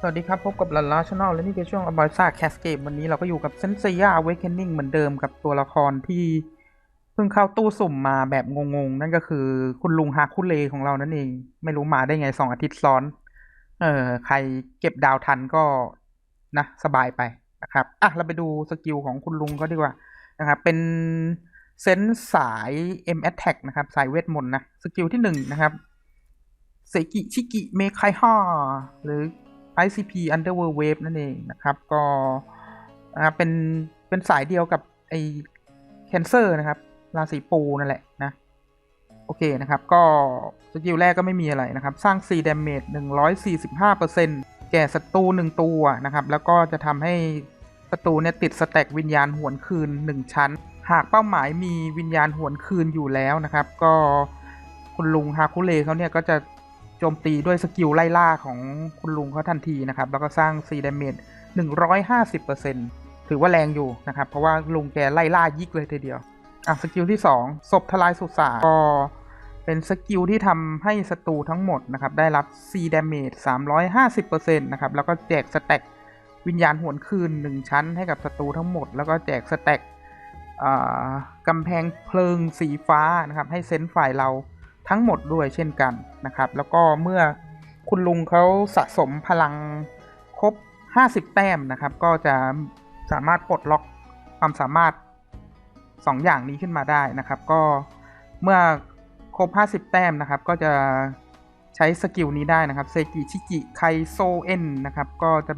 สวัสดีครับ พบกับลันลาช n แนลและนี่คือช่วงอบอยซ่าแคสเกมวันนี้เราก็อยู่กับเซนเซียเวกเคนนิ่งเหมือนเดิมกับตัวละครที่ เพิ่งเข้าตู้สุ่มมาแบบงงๆ นั่นก็คือคุณลุงฮาคุเลของเรานั่นเอง ไม่รู้มาได้ไงสองอาทิตย์ซ้อน เออใครเก็บดาวทันก็นะสบายไปนะครับ อะ เราไปดูสกิลของคุณลุงก็ดีกว่านะครับเป็นเซนสาย M Attack นะครับ สายเวทมนต์นะ สกิลที่หนึ่งนะครับเซกิชิกิเมคายฮาหรือ ICP Underworld Wave นั่นเองนะครับ ก็นะครับเป็นเป็นสายเดียวกับไอแคนเซอร์นะครับราศีปูนั่นแหละนะ โอเคนะครับ ก็สกิลแรกก็ไม่มีอะไรนะครับ สร้าง4 damage 145%แก่ศัตรู1ตัวนะครับ แล้วก็จะทำให้ศัตรูเนี่ยติดสแต็กวิญญาณหวนคืน 1 ชั้น หากเป้าหมายมีวิญญาณหวนคืนอยู่แล้วนะครับ ก็คุณลุงฮาคุเลเขาเนี่ยก็จะ โจมตีด้วยสกิลไล่ล่าของคุณลุงเขาทันทีนะครับ แล้วก็สร้าง4 damage 150%ถือว่าแรงอยู่นะครับ เพราะว่าลุงแกไล่ล่ายิกเลยทีเดียว อะสกิลที่2ศพทลายสุสานก็เป็นสกิลที่ทำให้ศัตรูทั้งหมดนะครับ ได้รับ4 damage 350%นะครับ แล้วก็แจกสแต็กวิญญาณหวนคืน 1 ชั้นให้กับศัตรูทั้งหมด แล้วก็แจกสแต็กกำแพงเพลิงสีฟ้านะครับ ให้เซนฝ่ายเรา ทั้งหมดด้วยเช่นกันนะครับ แล้วก็เมื่อคุณลุงเขาสะสมพลังครบ 50 แต้มนะครับ ก็จะสามารถปลดล็อกความสามารถสองอย่างนี้ขึ้นมาได้นะครับ ก็เมื่อครบ 50 แต้มนะครับ ก็จะใช้สกิลนี้ได้นะครับเซกิชิกิไคโซเอ็นนะครับ ก็จะ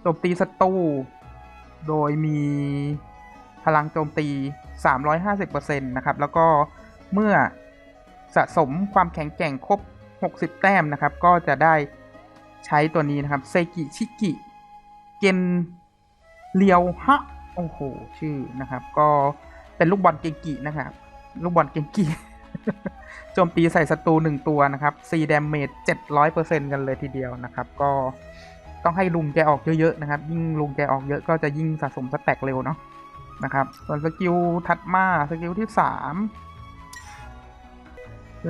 โจมตีศัตรูโดยมีพลังโจมตี 350%นะครับ แล้วก็เมื่อ สะสมความแข็งแกร่งครบ 60 แต้มนะครับ ก็จะได้ใช้ตัวนี้นะครับเซกิชิกิเกนเลียวฮะโอ้โห ชื่อนะครับ ก็เป็นลูกบอลเกงกินะครับ ลูกบอลเกงกิโจมตีใส่ศัตรูหนึ่งตัวนะครับ4 damage 700%กันเลยทีเดียวนะครับ ก็ต้องให้ลุงแกออกเยอะๆนะครับ ยิ่งลุงแกออกเยอะก็จะยิ่งสะสมสแต็กเร็วเนาะนะครับ ส่วนสกิลถัดมา สกิลที่3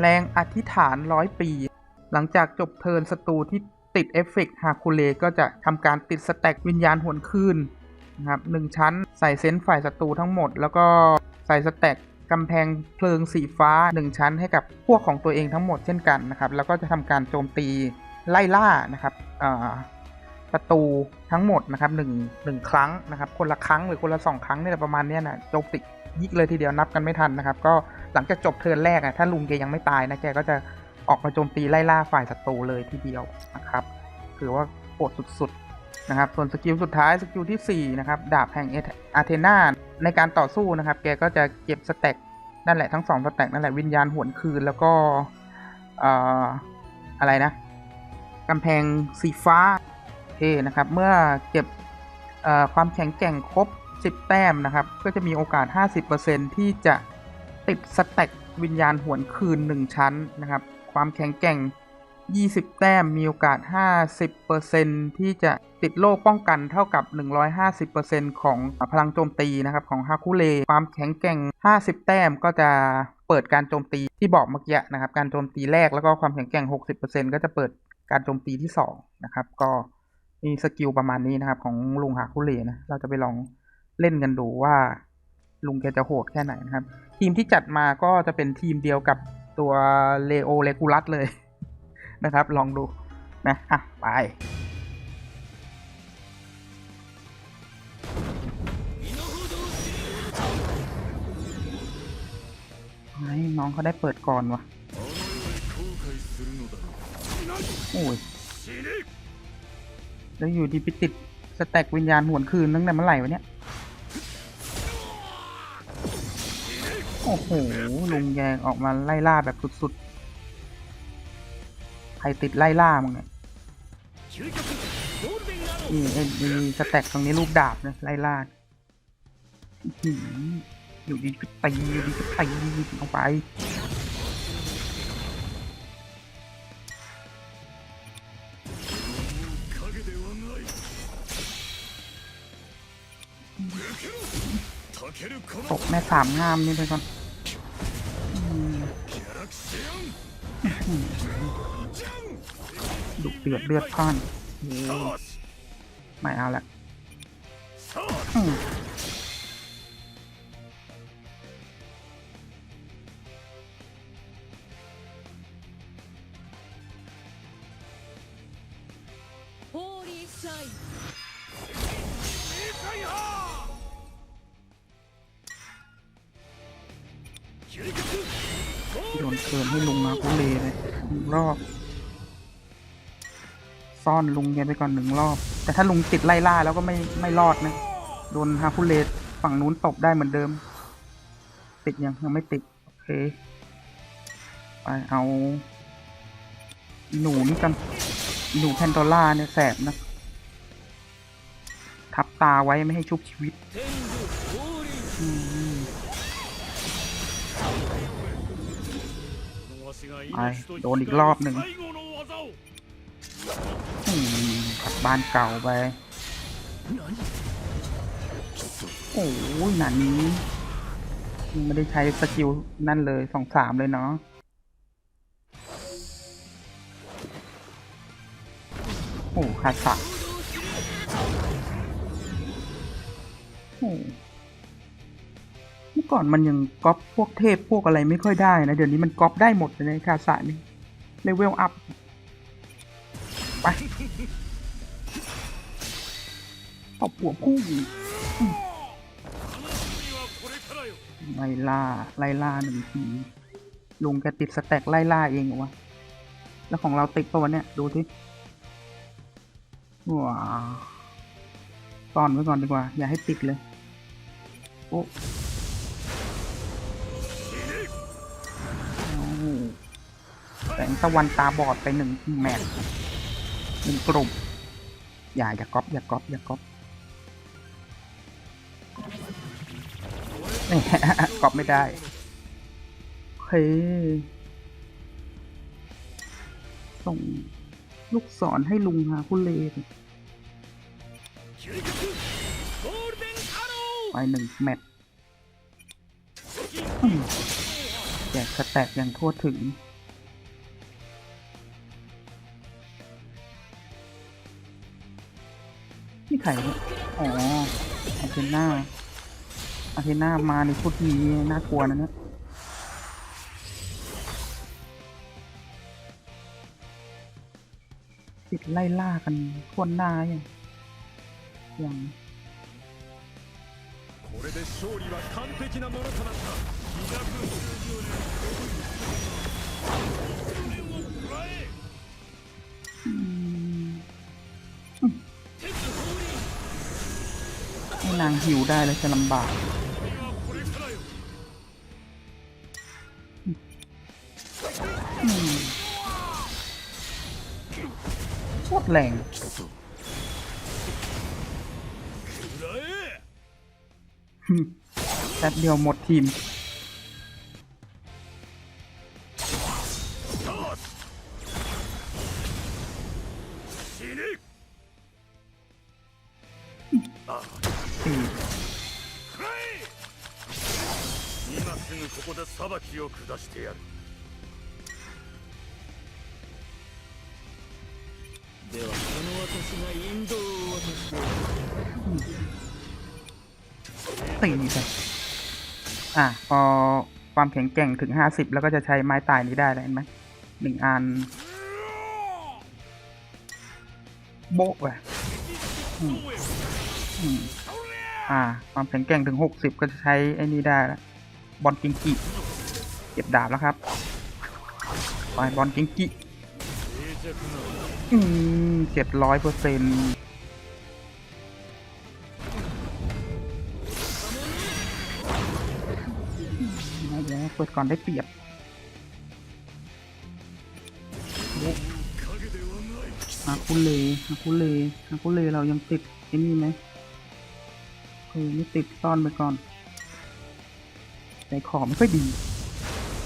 แรงอธิษฐานร้อยปี หลังจากจบเทิร์นศัตรูที่ติดเอฟเฟกต์ฮาคูเลก็จะทำการติดสแต็กวิญญาณหวนคืนนะครับหนึ่งชั้นใส่เซนต์ฝ่ายศัตรูทั้งหมด แล้วก็ใส่สแต็กกำแพงเพลิงสีฟ้า 1 ชั้นให้กับพวกของตัวเองทั้งหมดเช่นกันนะครับ แล้วก็จะทำการโจมตีไล่ล่านะครับ ศัตรูทั้งหมดนะครับหนึ่งหนึ่งครั้งนะครับ คนละครั้งหรือคนละสองครั้งเนี่ยประมาณเนี้ยนะโจมตียิกเลยทีเดียวนับกันไม่ทันนะครับ ก็หลังจากจบเทิร์นแรกอะถ้าลุงแกยังไม่ตายนะแกก็จะออกมาโจมตีไล่ล่าฝ่ายศัตรูเลยทีเดียวนะครับถือว่าโหดสุดๆนะครับ ส่วนสกิลสุดท้ายสกิลที่4นะครับดาบแห่งอาเทนาในการต่อสู้นะครับ แกก็จะเก็บสแต็กนั่นแหละทั้งสองสแต็กนั่นแหละวิญญาณหวนคืนแล้วก็อออะไรนะกำแพงสีฟ้า โอเคนะครับเมื่อเก็บความแข็งแกร่งครบ 10 แต้มนะครับ ก็จะมีโอกาส 50%ที่จะติดสแต็กวิญญาณหวนคืน 1 ชั้นนะครับ ความแข็งแกร่ง 20 แต้มมีโอกาส 50%ที่จะติดโล่ป้องกันเท่ากับ 150%ของพลังโจมตีนะครับของฮาคุเล ความแข็งแกร่ง 50 แต้มก็จะเปิดการโจมตีที่บอกเมื่อกี้นะครับ การโจมตีแรกแล้วก็ความแข็งแกร่ง 60%ก็จะเปิดการโจมตีที่ 2 นะครับ ก็ มีสกิลประมาณนี้นะครับ ของลุงฮาคุเลนะเราจะไปลองเล่นกันดูว่า ลุงแกจะโหดแค่ไหนนะครับ ทีมที่จัดมาก็จะเป็นทีมเดียวกับตัวเลโอเลกูลัสเลยนะครับ ลองดูนะอะไปไอ้น้องเขาได้เปิดก่อนวะโอ้ย แล้วอยู่ดีไปติดสแต็กวิญญาณหวนคืนตั้งแต่เมื่อไหร่วะเนี่ย โอ้โห ลุงแยงออกมาไล่ล่าแบบสุดๆ ใครติดไล่ล่ามึงเนี่ยนี่ไอ้มีสแต็กตรงนี้ลูกดาบนะไล่ล่าอยู่ดีก็ตีอยู่ดีก็ตีลงไป ตกแม่สามงามนี่ไปก่อนอืมดุเดือดเลือดพล่าน ไม่เอาละ さあ อืม ホーリーサイン เกินให้ลุงมากุเลเลยหนึ่งรอบ ซ่อนลุงแกไปก่อนหนึ่งรอบ แต่ถ้าลุงติดไล่ล่าแล้วก็ไม่ไม่รอดนะ โดนฮาคุเลฝั่งนู้นตบได้เหมือนเดิม ติดยังยังไม่ติด โอเค ไปเอา หนูนี่กัน หนูแพนโดล่าเนี่ยแสบนะ ทับตาไว้ไม่ให้ชุบชีวิต อืม ไปโดนอีกรอบหนึ่งกลับบ้านเก่าไป โอ้ยหนันนี้ไม่ได้ใช้สกิลนั่นเลยสองสามเลยเนาะโอ้คาสะโอ้ อก่อนมันยังก๊อปพวกเทพพวกอะไรไม่ค่อยได้นะ เดี๋ยวนี้มันก๊อปได้หมดเลยคาสานี่เลเวลอัพไปตบหัวพุ่งไล่ล่าไล่ล่าหนึ่งทีลุงแกติดสแต็กไล่ล่าเองเหรอวะ แล้วของเราติดปะวันเนี้ยดูสิว้าตอนไว้ก่อนดีกว่า อย่าให้ติดเลย โอ้ แสงตะวันตาบอดไปหนึ่งแมทหนึ่งกลุ่ม อย่าอย่าก๊อปอย่าก๊อปอย่าก๊อปนี่ก๊อปไม่ได้เฮ้ส่งลูกศรให้ลุงหาคุณเลนไปหนึ่งแมตช์แจกสแต็กอย่างทั่วถึง นี่ใครเนี่ยอ๋ออาเทน่าอาเทน่ามาในชุดนี้น่ากลัวนะเนี่ย ติดไล่ล่ากันทั่วหน้าอย่างอย่าง これで勝利は完璧なものとなった290年を นางฮิวได้แล้วจะลำบากโคตรแรงแป๊บเดียวหมดทีม きを下してやるではこの私が引導を渡して สี่ไปอ่ะ พอความแข็งแกร่งถึงห้าสิบแล้วก็จะใช้ไม้ตายนี้ได้แล้วเห็นไหมหนึ่งอัน โบ๊ะไปอืมอืมอ่า ความแข็งแกร่งถึงหกสิบก็จะใช้ไอ้นี่ได้แล้ว บอลกิงกิ เก็บดาบแล้วครับไปบอลเก่งกิอืมเจ็บร้อยเปอร์เซ็นต์เปิดก่อนได้เปรียบฮาคุเลฮาคุเลฮาคุเลเรายังติดไอ้นี่ไหมคือนี่ติดซ่อนไปก่อนใจขอไม่ค่อยดี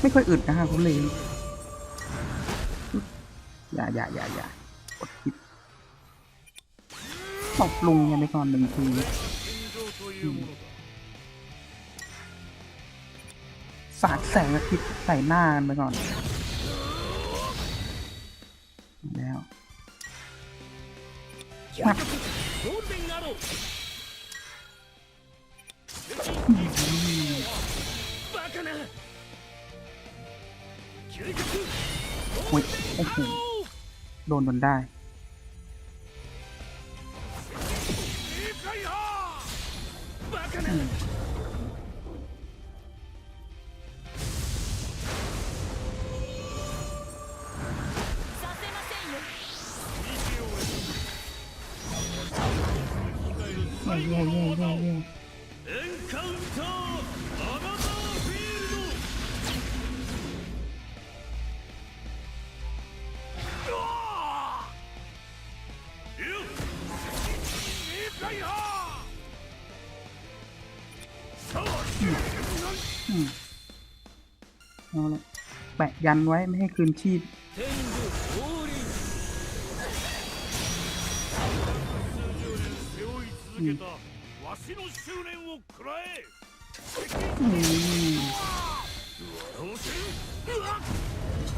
ไม่ค่อยอึดนะฮะคุณเลนอย่าอย่าอย่าอย่ากดคิดตบลุงกันไปก่อนหนึ่งทีสาดแสงอาทิตย์ใส่หน้ากันไปก่อนแล้วมา อ้โหโดนโดนได้ เย่เย่เย่เย่ ยันไว้ไม่ให้คืนชีพ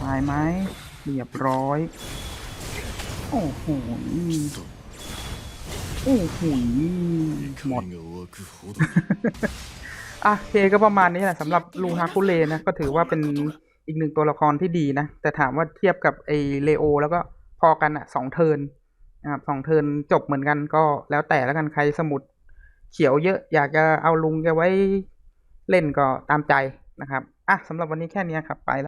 ตายไหมเรียบร้อย โอ้โหโอ้โหหมด อะเคก็ประมาณนี้แหละสำหรับลูฮาคุเลนะ ก็ถือว่าเป็น อีกหนึ่งตัวละครที่ดีนะ แต่ถามว่าเทียบกับไอเลโอ แล้วก็พอกันอะสองเทินนะครับสองเทินจบเหมือนกันก็แล้วแต่แล้วกันใครสมุดเขียวเยอะอยากจะเอาลุงแกไว้เล่นก็ตามใจนะครับ อะสำหรับวันนี้แค่นี้ครับไปละ